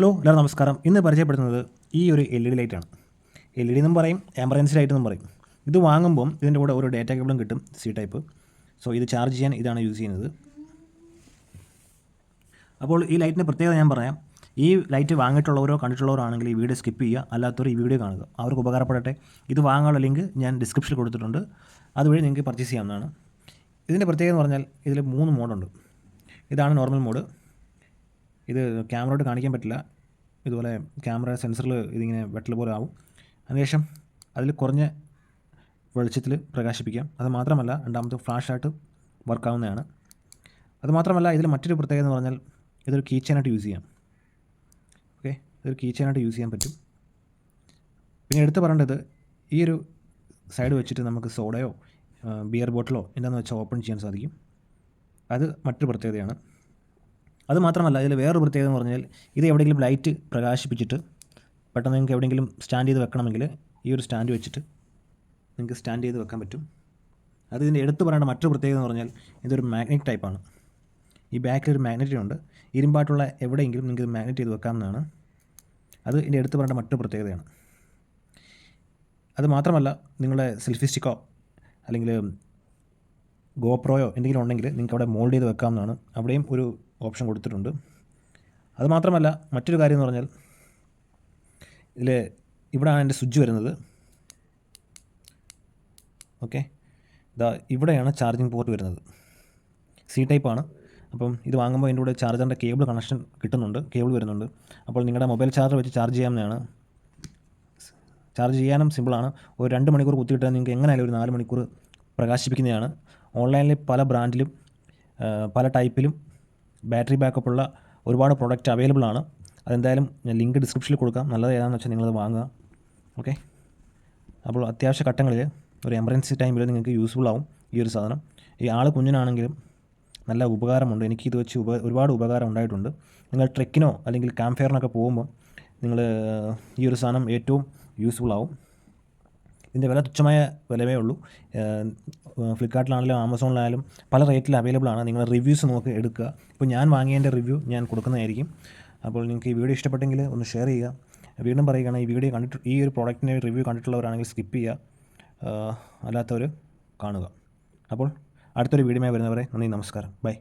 Hello എല്ലാവരും നമസ്കാരം. ഇന്ന് പരിചയപ്പെടുത്തുന്നത് ഈ ഒരു എൽ ഇ ഡി ലൈറ്റാണ് എൽ ഇ ഡി എന്നും പറയും എമർജൻസി ലൈറ്റ് എന്നും പറയും. ഇത് വാങ്ങുമ്പം ഇതിന്റെ കൂടെ ഒരു ഡേറ്റ കേബിളും കിട്ടും സി ടൈപ്പ് സോ ഇത് ചാർജ് ചെയ്യാൻ ഇതാണ് യൂസ് ചെയ്യുന്നത്. അപ്പോൾ ഈ ലൈറ്റിന്റെ പ്രത്യേകത ഞാൻ പറയാം. ഈ ലൈറ്റ് വാങ്ങിയിട്ടുള്ളവരോ കണ്ടിട്ടുള്ളവരോ ആണെങ്കിൽ ഈ വീഡിയോ സ്കിപ്പ് ചെയ്യുക. അല്ലാത്തവർ ഈ വീഡിയോ കാണുക. അവർക്ക് ഉപകാരപ്പെടട്ടെ. ഇത് വാങ്ങാനുള്ള ലിങ്ക് ഞാൻ ഡിസ്ക്രിപ്ഷനിൽ കൊടുത്തിട്ടുണ്ട്. അതുവഴി നിങ്ങൾക്ക് പർച്ചേസ് ചെയ്യാവുന്നതാണ്. ഇതിന്റെ പ്രത്യേകത എന്ന് പറഞ്ഞാൽ ഇതിൽ മൂന്ന് മോഡുണ്ട് ഇതാണ് നോർമൽ മോഡ് ഇത് ക്യാമറയോട് കാണിക്കാൻ പറ്റില്ല. ഇതുപോലെ ക്യാമറ സെൻസറിൽ ഇതിങ്ങനെ വെട്ടൽ പോലെ ആവും. അതിനുശേഷം അതിൽ കുറഞ്ഞ വെളിച്ചത്തിൽ പ്രകാശിപ്പിക്കാം. അത് മാത്രമല്ല രണ്ടാമത്തെ ഫ്ലാഷ് ആയിട്ട് വർക്കാവുന്നതാണ് അത് മാത്രമല്ല ഇതിൽ മറ്റൊരു പ്രത്യേകത എന്ന് പറഞ്ഞാൽ ഇതൊരു കീ ചെയിനായിട്ട് യൂസ് ചെയ്യാം. ഓക്കെ ഇതൊരു കീ ചെയിനായിട്ട് യൂസ് ചെയ്യാൻ പറ്റും. പിന്നെ എടുത്ത് പറയേണ്ടത് ഈ ഒരു സൈഡ് വെച്ചിട്ട് നമുക്ക് സോഡയോ ബിയർ ബോട്ടിലോ എന്താണെന്ന് വെച്ചാൽ ഓപ്പൺ ചെയ്യാൻ സാധിക്കും. അത് മറ്റൊരു പ്രത്യേകതയാണ്. അത് മാത്രമല്ല ഇതിൽ വേറൊരു പ്രത്യേകത എന്ന് പറഞ്ഞാൽ ഇത് എവിടെയെങ്കിലും ലൈറ്റ് പ്രകാശിപ്പിച്ചിട്ട് പെട്ടെന്ന് നിങ്ങൾക്ക് എവിടെയെങ്കിലും സ്റ്റാൻഡ് ചെയ്ത് വെക്കണമെങ്കിൽ ഈ ഒരു സ്റ്റാൻഡ് വെച്ചിട്ട് നിങ്ങൾക്ക് സ്റ്റാൻഡ് ചെയ്ത് വെക്കാൻ പറ്റും. അത് ഇതിന്റെ എടുത്ത് പറയേണ്ട മറ്റൊരു പ്രത്യേകത എന്ന് പറഞ്ഞാൽ ഇതൊരു മാഗ്നറ്റ് ടൈപ്പാണ് ഈ ബാക്കിൽ ഒരു മാഗ്നറ്റ് ഉണ്ട്. ഇരുമ്പായിട്ടുള്ള എവിടെയെങ്കിലും നിങ്ങൾക്ക് ഇത് മാഗ്നറ്റ് ചെയ്ത് വെക്കാവുന്നതാണ്. അത് ഇതിന്റെ എടുത്ത് പറയേണ്ട മറ്റൊരു പ്രത്യേകതയാണ്. അത് മാത്രമല്ല നിങ്ങളുടെ സെൽഫി സ്റ്റിക്കോ അല്ലെങ്കിൽ ഗോപ്രോയോ എന്തെങ്കിലും ഉണ്ടെങ്കിൽ നിങ്ങൾക്ക് അവിടെ മോൾഡ് ചെയ്ത് വെക്കാവുന്നതാണ്. അവിടെയും ഒരു ഓപ്ഷൻ കൊടുത്തിട്ടുണ്ട്. അതുമാത്രമല്ല മറ്റൊരു കാര്യം എന്ന് പറഞ്ഞാൽ ഇതിൽ ഇവിടെയാണ് എന്റെ സ്വിച്ച് വരുന്നത്. ഓക്കെ. ഇതാ ഇവിടെയാണ് ചാർജിങ് പോർട്ട് വരുന്നത്. സി ടൈപ്പാണ് അപ്പം ഇത് വാങ്ങുമ്പോൾ അതിന്റെ കൂടെ ചാർജറിന്റെ കേബിൾ കണക്ഷൻ കിട്ടുന്നുണ്ട്. കേബിൾ വരുന്നുണ്ട്. അപ്പോൾ നിങ്ങളുടെ മൊബൈൽ ചാർജർ വെച്ച് ചാർജ് ചെയ്യാവുന്നതാണ്. ചാർജ് ചെയ്യാനും സിമ്പിളാണ് ഒരു രണ്ട് മണിക്കൂർ കുത്തിയിട്ടാൽ നിങ്ങൾക്ക് എങ്ങനെയായാലും ഒരു നാല് മണിക്കൂർ പ്രകാശിപ്പിക്കുന്നതാണ്. ഓൺലൈനിൽ പല ബ്രാൻഡിലും പല ടൈപ്പിലും ബാറ്ററി ബാക്കപ്പ് ഉള്ള ഒരുപാട് പ്രോഡക്റ്റ് അവൈലബിൾ ആണ്. അതെന്തായാലും ഞാൻ ലിങ്ക് ഡിസ്ക്രിപ്ഷനിൽ കൊടുക്കാം. നല്ലത് ഏതാണെന്ന് വെച്ചാൽ നിങ്ങളത് വാങ്ങുക. ഓക്കെ അപ്പോൾ അത്യാവശ്യ ഘട്ടങ്ങളിൽ ഒരു എമർജൻസി ടൈമിൽ നിങ്ങൾക്ക് യൂസ്ഫുൾ ആവും ഈ ഒരു സാധനം. ഈ ആൾ കുഞ്ഞിനാണെങ്കിലും നല്ല ഉപകാരമുണ്ട്. എനിക്ക് ഇത് വെച്ച് ഉപ ഒരുപാട് ഉപകാരം ഉണ്ടായിട്ടുണ്ട്. നിങ്ങൾ ട്രെക്കിനോ അല്ലെങ്കിൽ ക്യാമ്പ് ഫെയറിനൊക്കെ പോകുമ്പോൾ നിങ്ങൾ ഈ ഒരു സാധനം ഏറ്റവും യൂസ്ഫുൾ ആവും. ഇതിന്റെ വില തുച്ഛമായ വിലവേ ഉള്ളൂ. ഫ്ലിപ്കാർട്ടിലാണെങ്കിലും ആമസോണിലായാലും പല റേറ്റിൽ അവൈലബിൾ ആണ്. നിങ്ങൾ റിവ്യൂസ് നോക്ക് എടുക്കുക. ഇപ്പോൾ ഞാൻ വാങ്ങിയതിന്റെ റിവ്യൂ ഞാൻ കൊടുക്കുന്നതായിരിക്കും. അപ്പോൾ നിങ്ങൾക്ക് ഈ വീഡിയോ ഇഷ്ടപ്പെട്ടെങ്കിൽ ഒന്ന് ഷെയർ ചെയ്യുക. വീണ്ടും പറയുകയാണ് ഈ വീഡിയോ കണ്ടിട്ട് ഈ ഒരു പ്രോഡക്റ്റിന്റെ റിവ്യൂ കണ്ടിട്ടുള്ളവരാണെങ്കിൽ സ്കിപ്പ് ചെയ്യുക. അല്ലാത്തവർ കാണുക. അപ്പോൾ അടുത്തൊരു വീഡിയോ വരുന്നവരെ നന്ദി നമസ്കാരം. ബൈ